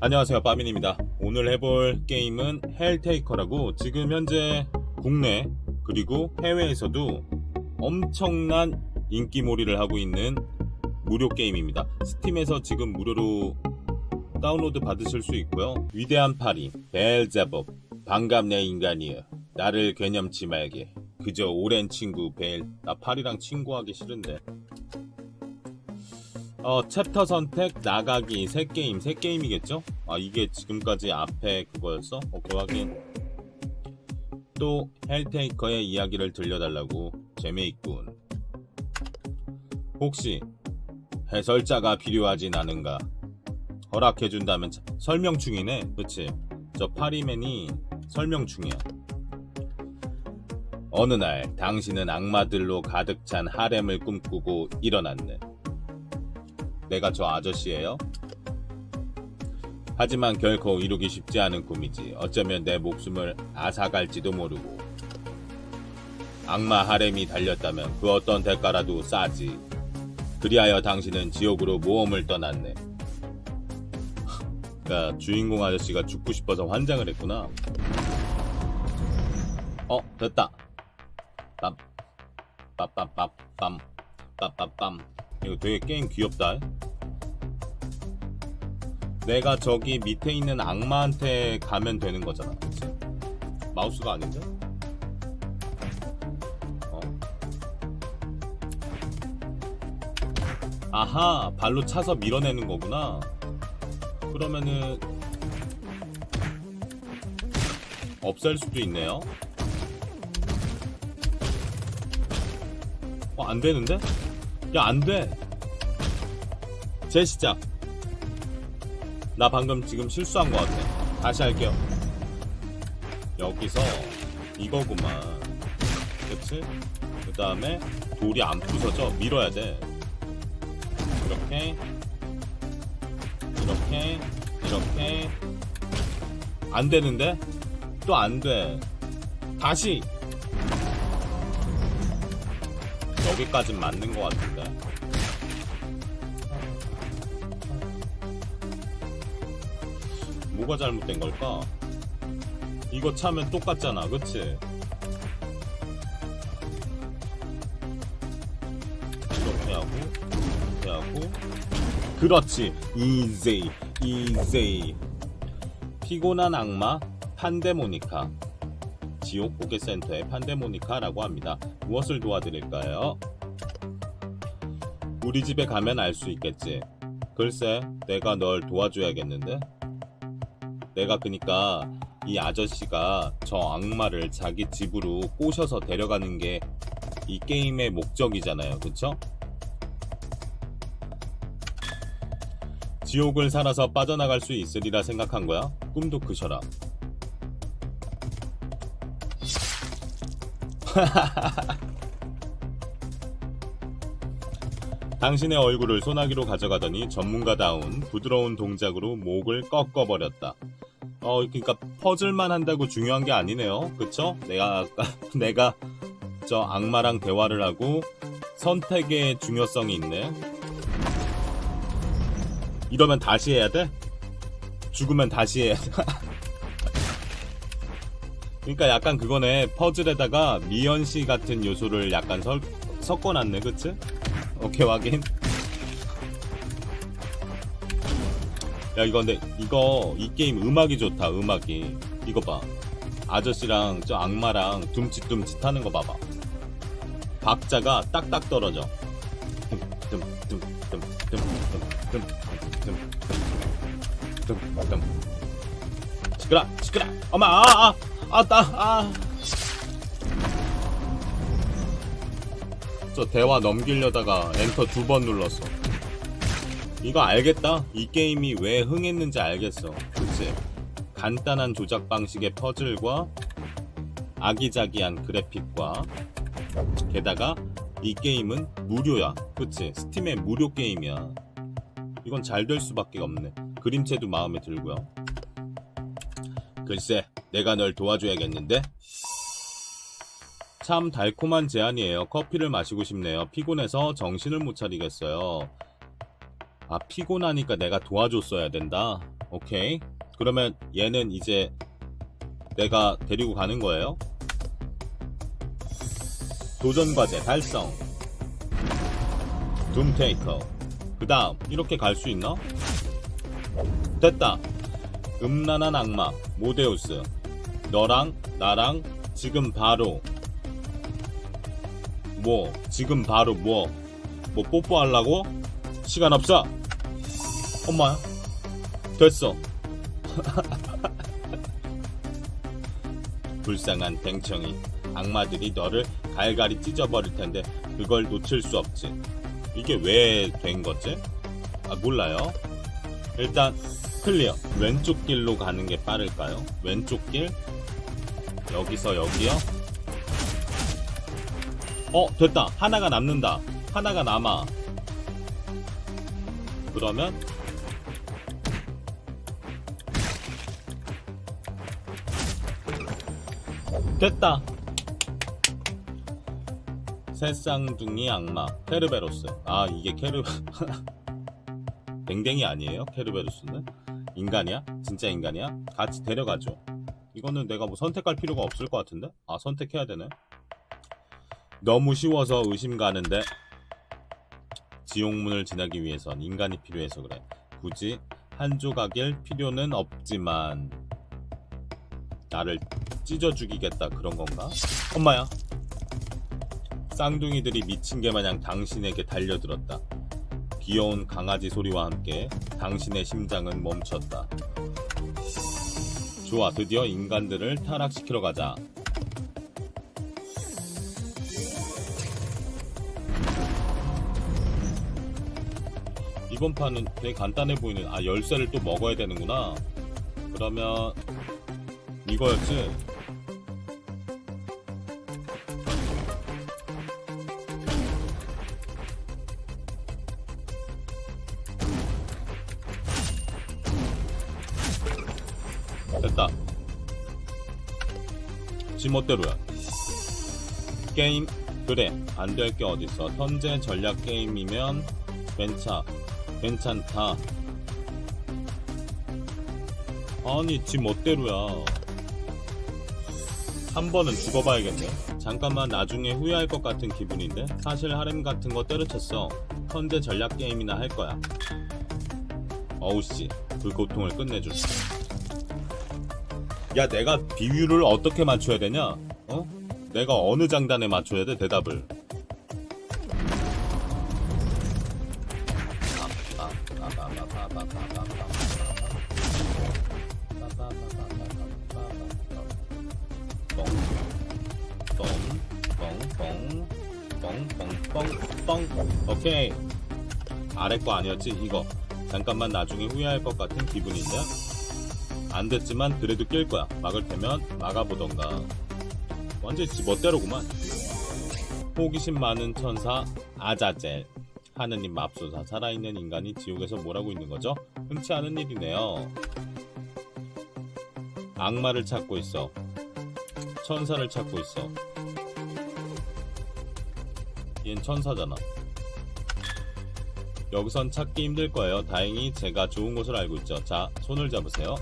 안녕하세요 빠민입니다. 오늘 해볼 게임은 헬테이커라고 지금 현재 국내 그리고 해외에서도 엄청난 인기몰이를 하고 있는 무료 게임입니다. 스팀에서 지금 무료로 다운로드 받으실 수 있고요. 위대한 파리 벨제법 반갑네 인간이여 나를 괴념치 말게 그저 오랜 친구 벨 나 파리랑 친구하기 싫은데 어, 챕터 선택, 나가기, 새 게임, 새 게임이겠죠? 아, 이게 지금까지 앞에 그거였어? 오케이, 확인. 또, 헬테이커의 이야기를 들려달라고. 재미있군. 혹시, 해설자가 필요하진 않은가? 허락해준다면, 참- 설명 중이네. 그치? 저 파리맨이 설명 중이야. 어느 날, 당신은 악마들로 가득 찬 하렘을 꿈꾸고 일어났네. 내가 저 아저씨예요? 하지만 결코 이루기 쉽지 않은 꿈이지. 어쩌면 내 목숨을 앗아갈지도 모르고. 악마 하렘이 달렸다면 그 어떤 대가라도 싸지. 그리하여 당신은 지옥으로 모험을 떠났네. 그러니까 주인공 아저씨가 죽고 싶어서 환장을 했구나. 어, 됐다. 빰, 빰빰빰빰, 빰빰빰. 이거 되게 게임 귀엽다. 내가 저기 밑에 있는 악마한테 가면 되는 거잖아. 그치? 마우스가 아닌데? 어? 아하, 발로 차서 밀어내는 거구나. 그러면은 없앨 수도 있네요. 어, 안 되는데? 야, 안 돼. 재시작. 나 방금 지금 실수한 것 같아. 다시 할게요. 여기서 이거구만. 그치? 그 다음에 돌이 안 부서져. 밀어야 돼. 이렇게. 이렇게. 이렇게. 안 되는데? 또 안 돼. 다시! 여기까진 맞는 것 같은데. 뭐가 잘못된 걸까? 이거 차면 똑같잖아, 그치? 이렇게 하고, 이렇게 하고. 그렇지! easy, easy. 피곤한 악마, 판데모니카. 지옥 고객센터의 판데모니카라고 합니다. 무엇을 도와드릴까요? 우리 집에 가면 알 수 있겠지. 글쎄, 내가 널 도와줘야겠는데? 내가 그니까 이 아저씨가 저 악마를 자기 집으로 꼬셔서 데려가는 게 이 게임의 목적이잖아요. 그쵸? 지옥을 살아서 빠져나갈 수 있으리라 생각한 거야? 꿈도 크셔라. 당신의 얼굴을 소나기로 가져가더니 전문가다운 부드러운 동작으로 목을 꺾어버렸다. 어, 그러니까 퍼즐만 한다고 중요한 게 아니네요. 그쵸? 내가 내가 저 악마랑 대화를 하고 선택의 중요성이 있네. 이러면 다시 해야 돼? 죽으면 다시 해야 돼. 그러니까 약간 그거네. 퍼즐에다가 미연시 같은 요소를 약간 설, 섞어놨네, 그치? 오케이, 확인. 야, 이거 근데, 이거, 이 게임 음악이 좋다, 음악이. 이거 봐. 아저씨랑 저 악마랑 둠칫둠칫 하는 거 봐봐. 박자가 딱딱 떨어져. dumdumdumdumdumdumdumdumdumdum 시끄라, 시끄라. 엄마, 아, 아, 아, 따, 아. 저 대화 넘기려다가 엔터 두 번 눌렀어. 이거 알겠다. 이 게임이 왜 흥했는지 알겠어. 그치? 간단한 조작 방식의 퍼즐과 아기자기한 그래픽과 게다가 이 게임은 무료야. 그치? 스팀의 무료 게임이야. 이건 잘 될 수밖에 없네. 그림체도 마음에 들고요. 글쎄, 내가 널 도와줘야겠는데? 참 달콤한 제안이에요. 커피를 마시고 싶네요. 피곤해서 정신을 못 차리겠어요. 아, 피곤하니까 내가 도와줬어야 된다. 오케이. 그러면 얘는 이제 내가 데리고 가는 거예요. 도전 과제 달성. 둠테이커. 그 다음, 이렇게 갈 수 있나? 됐다. 음란한 악마, 모데우스. 너랑, 나랑, 지금 바로. 뭐, 지금 바로 뭐, 뭐 뽀뽀하려고? 시간 없어! 엄마야. 됐어. 불쌍한 뱅청이. 악마들이 너를 갈갈이 찢어버릴 텐데, 그걸 놓칠 수 없지. 이게 왜 된 거지? 아, 몰라요. 일단, 클리어. 왼쪽 길로 가는 게 빠를까요? 왼쪽 길? 여기서 여기요? 어, 됐다. 하나가 남는다. 하나가 남아. 그러면 됐다. 새쌍둥이 악마 케르베로스. 아 이게 케르 댕댕이 아니에요? 케르베로스는 인간이야? 진짜 인간이야? 같이 데려가죠. 이거는 내가 뭐 선택할 필요가 없을 것 같은데? 아 선택해야 되네. 너무 쉬워서 의심 가는데 지옥문을 지나기 위해선 인간이 필요해서 그래. 굳이 한 조각일 필요는 없지만 나를 찢어 죽이겠다 그런 건가? 엄마야. 쌍둥이들이 미친 개 마냥 당신에게 달려들었다. 귀여운 강아지 소리와 함께 당신의 심장은 멈췄다. 좋아, 드디어 인간들을 타락시키러 가자. 이번 판은 되게 간단해 보이는 아 열쇠를 또 먹어야 되는구나 그러면 이거였지 지 멋대로야. 게임 그래. 안 될 게 어딨어. 현재 전략 게임이면 괜찮 괜찮다. 아니 지 멋대로야. 한 번은 죽어봐야겠네. 잠깐만 나중에 후회할 것 같은 기분인데? 사실 하렘 같은 거 때려쳤어. 현재 전략 게임이나 할 거야. 어우씨. 그 고통을 끝내줄 야 내가 비율을 어떻게 맞춰야 되냐? 어? 내가 어느 장단에 맞춰야 돼 대답을? 뻥뻥뻥뻥뻥뻥 오케이. 아래 거 아니었지? 이거. 잠깐만 나중에 후회할 것 같은 기분인데 안 됐지만 그래도 낄 거야. 막을 테면 막아보던가. 완전 지 멋대로구만. 호기심 많은 천사 아자젤. 하느님 맙소사. 살아있는 인간이 지옥에서 뭘 하고 있는 거죠? 흔치 않은 일이네요. 악마를 찾고 있어. 천사를 찾고 있어. 얜 천사잖아. 여기선 찾기 힘들 거예요. 다행히 제가 좋은 곳을 알고 있죠. 자 손을 잡으세요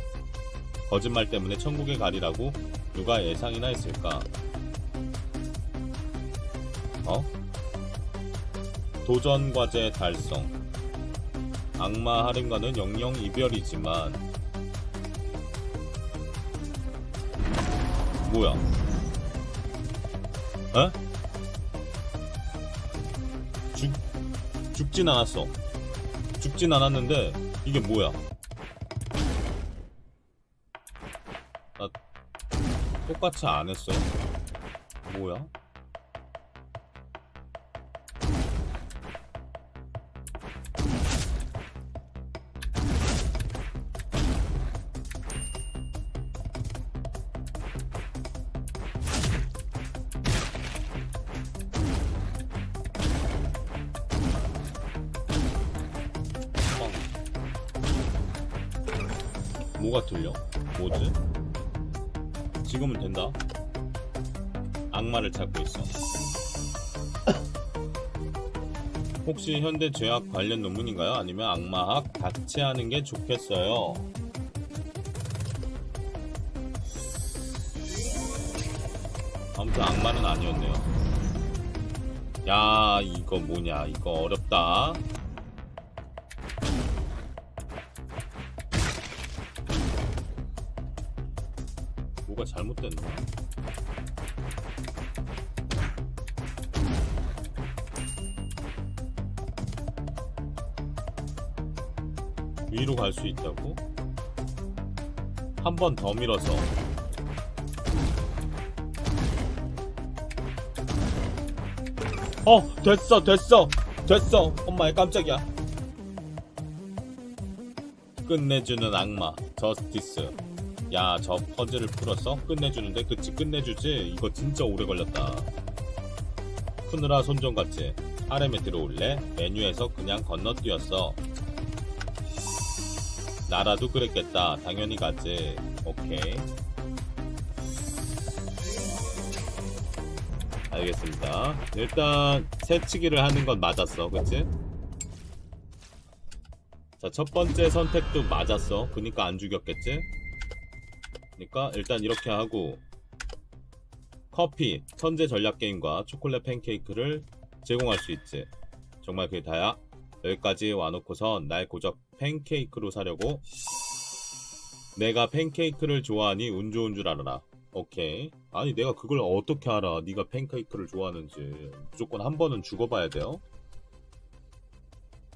거짓말 때문에 천국에 가리라고 누가 예상이나 했을까 어? 도전 과제 달성. 악마 할인과는 영영 이별이지만 뭐야? 에? 죽 죽진 않았어. 죽진 않았는데 이게 뭐야? 똑같이 안 했어. 뭐야? 지? 지금은 된다. 악마를 찾고 있어. 혹시 현대 죄악 관련 논문인가요? 아니면 악마학 같이 하는 게 좋겠어요. 아무튼 악마는 아니었네요. 야, 이거 뭐냐? 이거 어렵다. 잘못됐나? 위로 갈 수 있다고? 한 번 더 밀어서 어 됐어 됐어 됐어 엄마의 깜짝이야 끝내주는 악마 저스티스 야 저 퍼즐을 풀었어? 끝내주는데? 그치 끝내주지? 이거 진짜 오래 걸렸다. 푸느라 손정같이. RM에 들어올래? 메뉴에서 그냥 건너뛰었어. 나라도 그랬겠다. 당연히 가지. 오케이. 알겠습니다. 일단 새치기를 하는 건 맞았어. 그치? 자 첫 번째 선택도 맞았어. 그니까 안 죽였겠지? 그니까 일단 이렇게 하고 커피, 천재 전략 게임과 초콜릿 팬케이크를 제공할 수 있지. 정말 그게 다야? 여기까지 와놓고선 날 고작 팬케이크로 사려고? 내가 팬케이크를 좋아하니 운 좋은 줄 알아라. 오케이. 아니 내가 그걸 어떻게 알아? 네가 팬케이크를 좋아하는지. 무조건 한 번은 죽어봐야 돼요.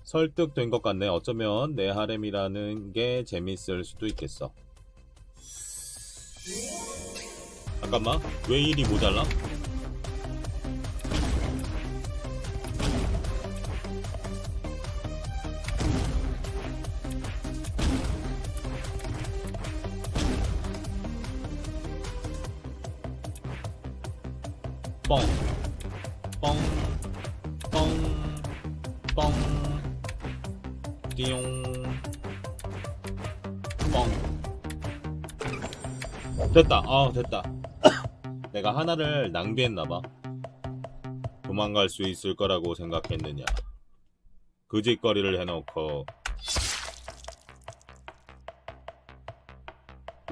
설득된 것 같네. 어쩌면 내 하렘이라는 게 재밌을 수도 있겠어 잠깐만 왜 일이 모자라? 됐다. 아, 됐다. 내가 하나를 낭비했나봐. 도망갈 수 있을 거라고 생각했느냐. 그 짓거리를 해놓고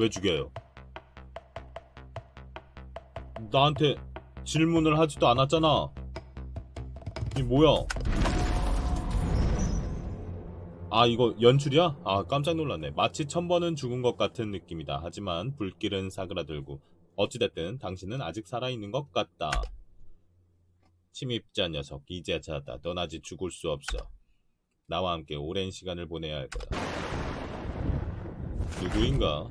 왜 죽여요? 나한테 질문을 하지도 않았잖아. 이 뭐야? 아 이거 연출이야? 아 깜짝 놀랐네. 마치 천 번은 죽은 것 같은 느낌이다. 하지만 불길은 사그라들고 어찌됐든 당신은 아직 살아있는 것 같다. 침입자 녀석 이제야 찾았다. 넌 아직 죽을 수 없어. 나와 함께 오랜 시간을 보내야 할 거다. 누구인가?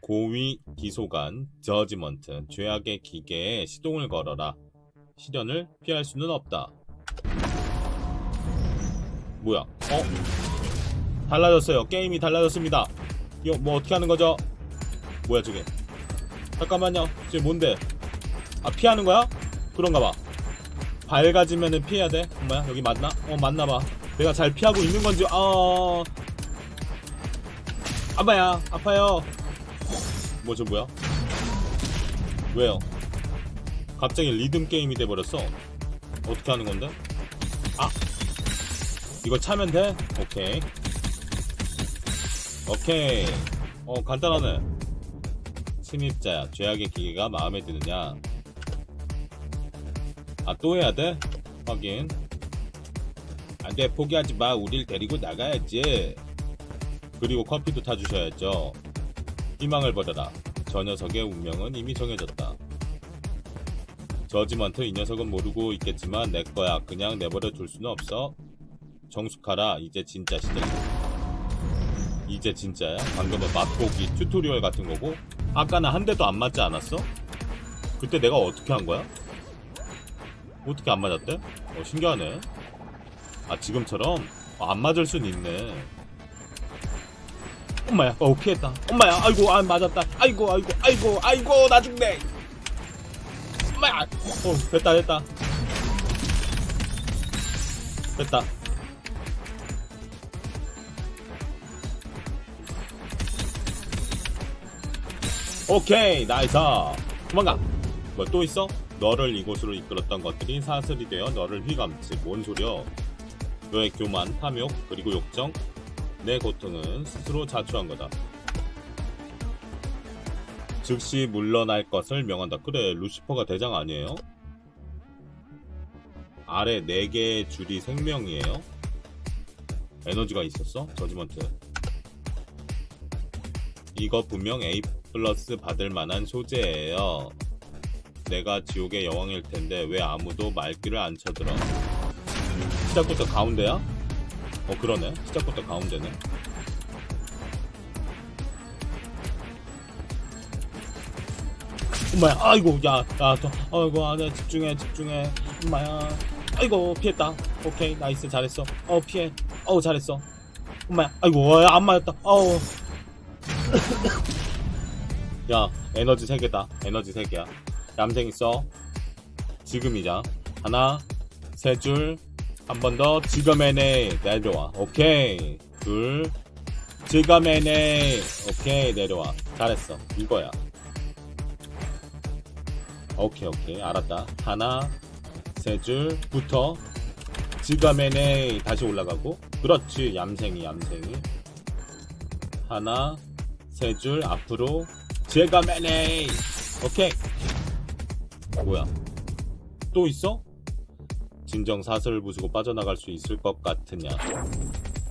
고위 기소관 저지먼트 죄악의 기계에 시동을 걸어라. 시련을 피할 수는 없다. 뭐야? 어? 달라졌어요. 게임이 달라졌습니다. 이거 뭐 어떻게 하는 거죠? 뭐야 저게? 잠깐만요. 저게 뭔데? 아 피하는 거야? 그런가 봐. 밝아지면은 피해야 돼. 엄마야 여기 맞나? 어 맞나 봐. 내가 잘 피하고 있는 건지 아 아빠야 아파요. 뭐 저 뭐야? 왜요? 갑자기 리듬 게임이 돼버렸어. 어떻게 하는 건데? 아 이거 차면 돼? 오케이. 오케이. 어 간단하네. 침입자야 죄악의 기계가 마음에 드느냐? 아 또 해야 돼? 확인. 안 돼 포기하지 마. 우릴 데리고 나가야지. 그리고 커피도 타주셔야죠. 희망을 버려라. 저 녀석의 운명은 이미 정해졌다. 저지먼트 이 녀석은 모르고 있겠지만 내 거야. 그냥 내버려 둘 수는 없어. 정숙하라. 이제 진짜 시작이야. 이제 진짜야? 방금은 맛보기 튜토리얼 같은 거고 아까는 한 대도 안 맞지 않았어? 그때 내가 어떻게 한 거야? 어떻게 안 맞았대? 어 신기하네. 아 지금처럼 어, 안 맞을 순 있네. 엄마야, 어 피했다. 엄마야, 아이고 안 맞았다. 아이고 아이고 아이고 아이고 나 죽네. 엄마야, 어 됐다 됐다 됐다. 오케이 나이스. 도망가. 뭐 또 있어? 너를 이곳으로 이끌었던 것들이 사슬이 되어 너를 휘감지. 뭔 소리야 너의 교만, 탐욕, 그리고 욕정? 내 고통은 스스로 자초한 거다. 즉시 물러날 것을 명한다. 그래 루시퍼가 대장 아니에요? 아래 4개의 줄이 생명이에요? 에너지가 있었어? 저지먼트. 이거 분명 A 플러스 받을 만한 소재예요. 내가 지옥의 여왕일 텐데 왜 아무도 말귀를 안 쳐들어? 시작부터 가운데야? 어 그러네. 시작부터 가운데네. 엄마야, 아이고, 야, 야, 더, 아이고, 아, 네, 집중해, 집중해, 엄마야, 아이고, 피했다. 오케이, 나이스, 잘했어. 어, 피해. 어우, 잘했어. 엄마야, 아이고, 야, 안 맞았다. 어우. 야 에너지 3개다. 에너지 3개야. 얌생 있어? 지금이자. 하나 세 줄 한 번 더 지금에네. 내려와. 오케이. 둘 지금에네. 오케이 내려와. 잘했어. 이거야. 오케이 오케이. 알았다. 하나 세줄 붙어 지금에네. 다시 올라가고. 그렇지. 얌생이 얌생이. 하나 세 줄 앞으로 제가 매네. 오케이. 뭐야? 또 있어? 진정 사슬을 부수고 빠져나갈 수 있을 것 같으냐?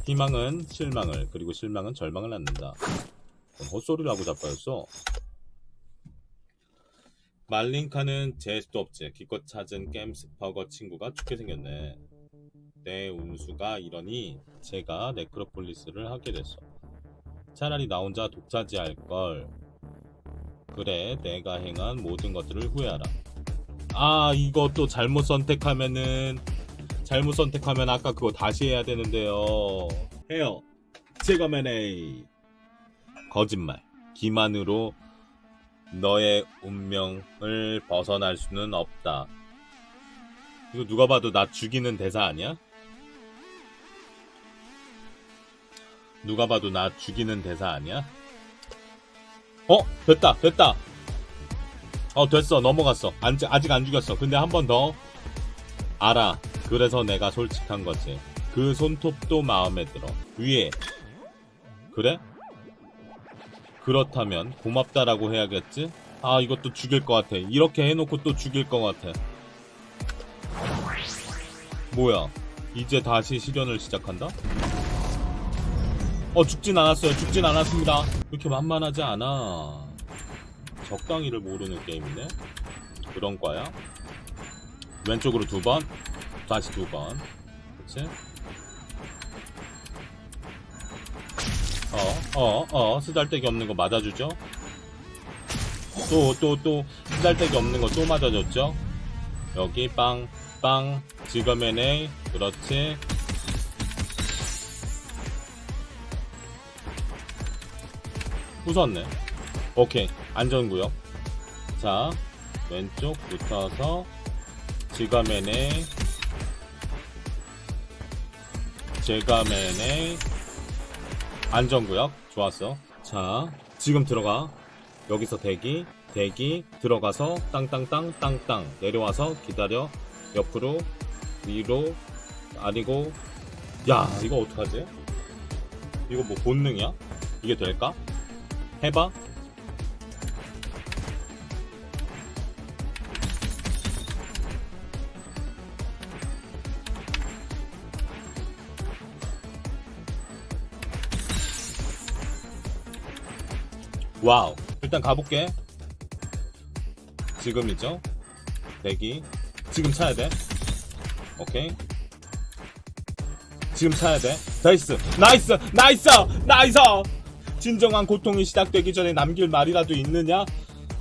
희망은 실망을 그리고 실망은 절망을 낳는다. 헛소리를 하고 자빠졌어. 말링카는 재수도 없지. 기껏 찾은 겜스퍼거 친구가 죽게 생겼네. 내 운수가 이러니 제가 네크로폴리스를 하게 됐어. 차라리 나 혼자 독차지할 걸. 그래, 내가 행한 모든 것들을 후회하라. 아, 이것도 잘못 선택하면은 잘못 선택하면 아까 그거 다시 해야 되는데요. 해요. 매네. 거짓말. 기만으로 너의 운명을 벗어날 수는 없다. 이거 누가 봐도 나 죽이는 대사 아니야? 누가 봐도 나 죽이는 대사 아니야? 어? 됐다, 됐다. 어, 됐어. 넘어갔어. 안, 아직 안 죽였어. 근데 한 번 더. 알아. 그래서 내가 솔직한 거지. 그 손톱도 마음에 들어. 위에. 그래? 그렇다면 고맙다라고 해야겠지? 아, 이것도 죽일 것 같아. 이렇게 해놓고 또 죽일 것 같아. 뭐야? 이제 다시 실현을 시작한다? 어 죽진 않았어요. 죽진 않았습니다. 이렇게 만만하지 않아. 적당히를 모르는 게임이네. 그런 거야? 왼쪽으로 두번? 다시 두번. 그치? 어 어 어. 쓰잘데기 없는 거 맞아주죠? 또 또 또. 쓰잘데기 없는 거 또 맞아줬죠? 여기 빵 빵. 지금에네 그렇지 부쉈네. 오케이. 안전구역. 자, 왼쪽 붙어서 지가맨에 제가맨에 안전구역. 좋았어. 자, 지금 들어가. 여기서 대기, 대기, 들어가서 땅땅땅, 땅땅. 내려와서 기다려. 옆으로, 위로, 아니고. 야, 이거 어떡하지? 이거 뭐 본능이야? 이게 될까? 해봐. 와우. 일단 가볼게. 지금이죠? 대기. 지금 차야 돼. 오케이. 지금 차야 돼. 나이스. 나이스. 나이스. 나이스. 진정한 고통이 시작되기 전에 남길 말이라도 있느냐?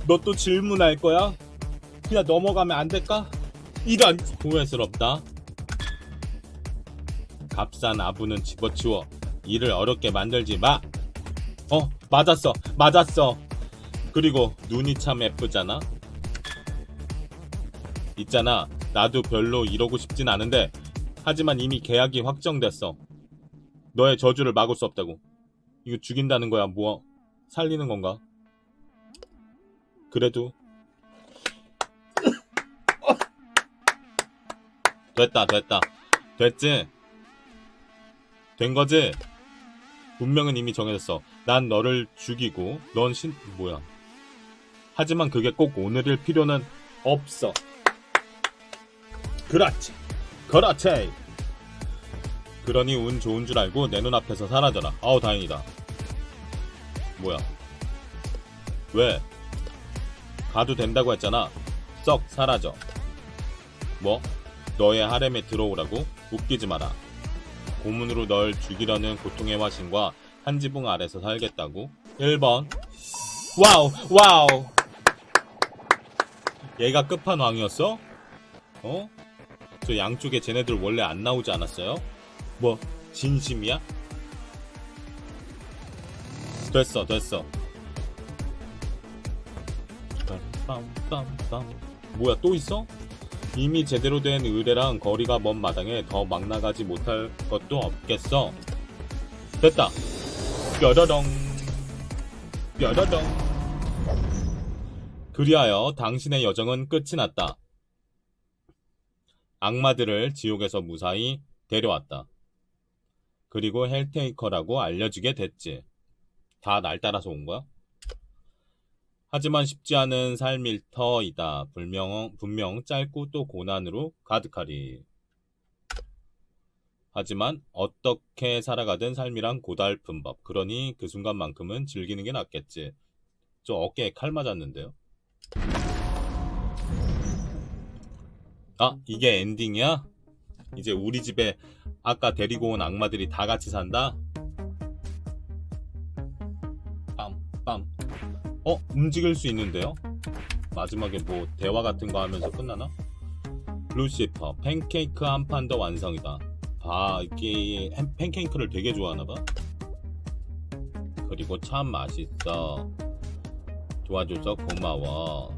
너 또 질문할 거야? 그냥 넘어가면 안 될까? 이런 후회스럽다. 값싼 아부는 집어치워 일을 어렵게 만들지 마. 어, 맞았어, 맞았어. 그리고 눈이 참 예쁘잖아. 있잖아, 나도 별로 이러고 싶진 않은데, 하지만 이미 계약이 확정됐어. 너의 저주를 막을 수 없다고. 이거 죽인다는 거야, 뭐, 살리는 건가? 그래도 됐다 됐다. 됐지? 된 거지? 운명은 이미 정해졌어. 난 너를 죽이고 넌 신 뭐야. 하지만 그게 꼭 오늘일 필요는 없어. 그렇지. 그렇지 그러니 운 좋은 줄 알고 내 눈앞에서 사라져라. 아우 다행이다. 뭐야? 왜? 가도 된다고 했잖아. 썩 사라져. 뭐? 너의 하렘에 들어오라고? 웃기지 마라. 고문으로 널 죽이려는 고통의 화신과 한 지붕 아래서 살겠다고? 1번. 와우 와우. 얘가 끝판왕이었어? 어? 저 양쪽에 쟤네들 원래 안 나오지 않았어요? 뭐 진심이야? 됐어 됐어. 빰빰빰빰. 뭐야 또 있어? 이미 제대로 된 의뢰랑 거리가 먼 마당에 더 막 나가지 못할 것도 없겠어. 됐다. 뾰로롱. 뾰로롱. 그리하여 당신의 여정은 끝이 났다. 악마들을 지옥에서 무사히 데려왔다 그리고 헬테이커라고 알려지게 됐지 다 날 따라서 온 거야? 하지만 쉽지 않은 삶일 터이다. 분명, 분명 짧고 또 고난으로 가득하리. 하지만 어떻게 살아가든 삶이란 고달픈 법. 그러니 그 순간만큼은 즐기는 게 낫겠지. 저 어깨에 칼 맞았는데요. 아, 이게 엔딩이야? 이제 우리 집에 아까 데리고 온 악마들이 다 같이 산다? 빰빰. 어? 움직일 수 있는데요? 마지막에 뭐 대화 같은 거 하면서 끝나나? 루시퍼 팬케이크 한 판 더 완성이다. 봐 이게 햄- 팬케이크를 되게 좋아하나봐. 그리고 참 맛있어. 도와줘서 고마워.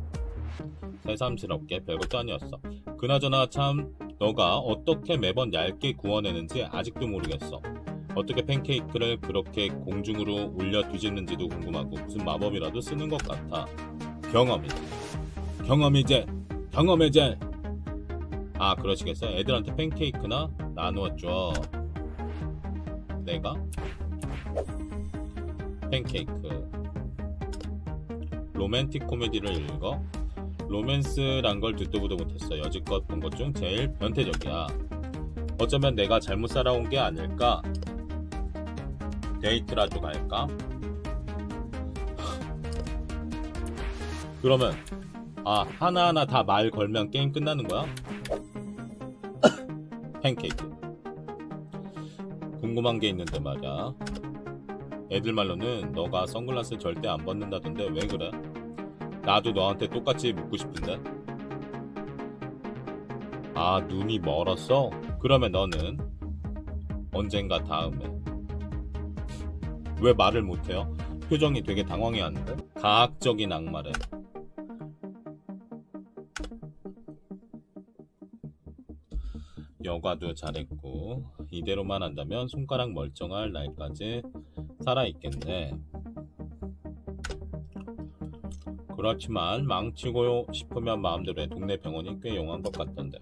새삼스럽게 별것도 아니었어. 그나저나 참 너가 어떻게 매번 얇게 구워내는지 아직도 모르겠어. 어떻게 팬케이크를 그렇게 공중으로 올려 뒤집는지도 궁금하고 무슨 마법이라도 쓰는 것 같아. 경험이지. 경험이제. 경험이제. 아 그러시겠어요? 애들한테 팬케이크나 나누었죠. 내가 팬케이크. 로맨틱 코미디를 읽어. 로맨스란 걸 듣도 보도 못했어. 여지껏 본 것 중 제일 변태적이야. 어쩌면 내가 잘못 살아온 게 아닐까? 데이트라도 갈까? 그러면 아 하나하나 다 말 걸면 게임 끝나는 거야? 팬케이크 궁금한 게 있는데 말이야 애들 말로는 너가 선글라스 절대 안 벗는다던데 왜 그래? 나도 너한테 똑같이 묻고 싶은데 아 눈이 멀었어? 그러면 너는 언젠가 다음에 왜 말을 못해요? 표정이 되게 당황해하는데? 과학적인 악마래. 여과도 잘했고 이대로만 한다면 손가락 멀쩡할 날까지 살아있겠네. 그렇지만 망치고 싶으면 마음대로 해. 동네 병원이 꽤 용한 것 같던데.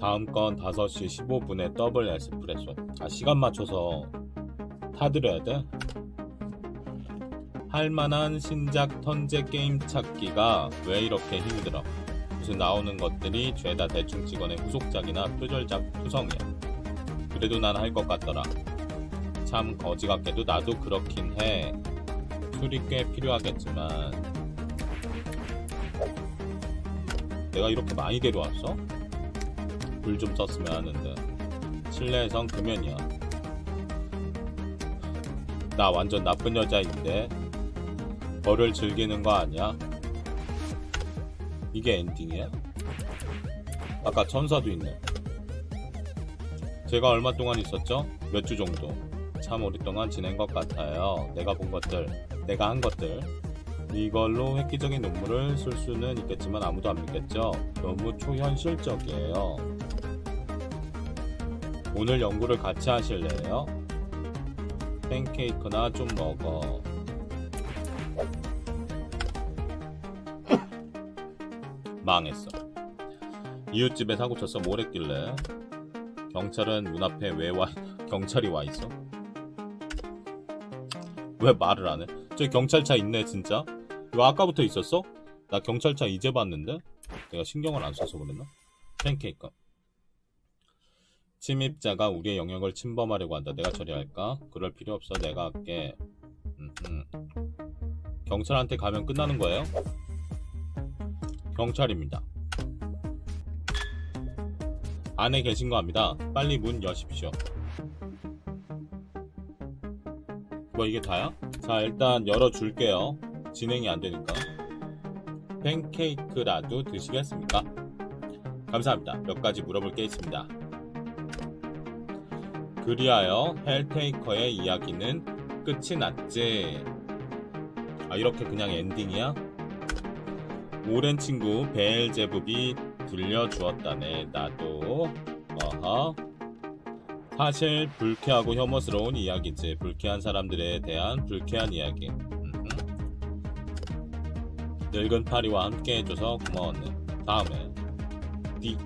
다음 건 5시 15분에 더블 에스프레소. 아, 시간 맞춰서 타드려야 돼? 할만한 신작 턴제 게임 찾기가 왜 이렇게 힘들어? 무슨 나오는 것들이 죄다 대충 찍어낸 후속작이나 표절작 투성이야. 그래도 난 할 것 같더라. 참 거지 같게도 나도 그렇긴 해. 술이 꽤 필요하겠지만 내가 이렇게 많이 데려왔어? 글좀 썼으면 하는데 실내에선 금연이야. 나 완전 나쁜 여자인데 벌을 즐기는 거 아니야? 이게 엔딩이야? 아까 천사도 있네. 제가 얼마 동안 있었죠? 몇 주 정도. 참 오랫동안 지낸 것 같아요. 내가 본 것들, 내가 한 것들. 이걸로 획기적인 논문을 쓸 수는 있겠지만 아무도 안 믿겠죠? 너무 초현실적이에요. 오늘 연구를 같이 하실래요? 팬케이크나 좀 먹어. 망했어. 이웃집에 사고 쳤어 뭘 했길래 경찰은 문 앞에 왜 와 경찰이 와 있어? 왜 말을 안 해? 저기 경찰차 있네 진짜. 이거 아까부터 있었어? 나 경찰차 이제 봤는데 내가 신경을 안 써서 그랬나? 팬케이크. 침입자가 우리의 영역을 침범하려고 한다. 내가 처리할까? 그럴 필요 없어. 내가 할게. 음흠. 경찰한테 가면 끝나는 거예요? 경찰입니다. 안에 계신 거 합니다. 빨리 문 여십시오. 뭐 이게 다야? 자 일단 열어줄게요. 진행이 안 되니까. 팬케이크라도 드시겠습니까? 감사합니다. 몇 가지 물어볼 게 있습니다. 그리하여 헬테이커의 이야기는 끝이 났지. 아 이렇게 그냥 엔딩이야? 오랜 친구 베엘제붑이 들려주었다네. 나도 어허. 사실 불쾌하고 혐오스러운 이야기지. 불쾌한 사람들에 대한 불쾌한 이야기. 늙은 파리와 함께 해줘서 고마웠네. 다음에 The.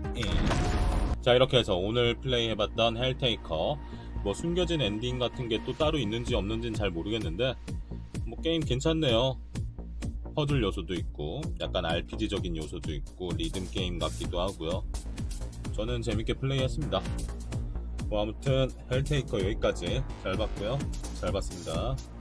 자 이렇게 해서 오늘 플레이해봤던 헬테이커 뭐 숨겨진 엔딩 같은 게 또 따로 있는지 없는지는 잘 모르겠는데 뭐 게임 괜찮네요. 퍼즐 요소도 있고 약간 RPG적인 요소도 있고 리듬 게임 같기도 하고요. 저는 재밌게 플레이했습니다. 뭐 아무튼 헬테이커 여기까지 잘 봤고요. 잘 봤습니다.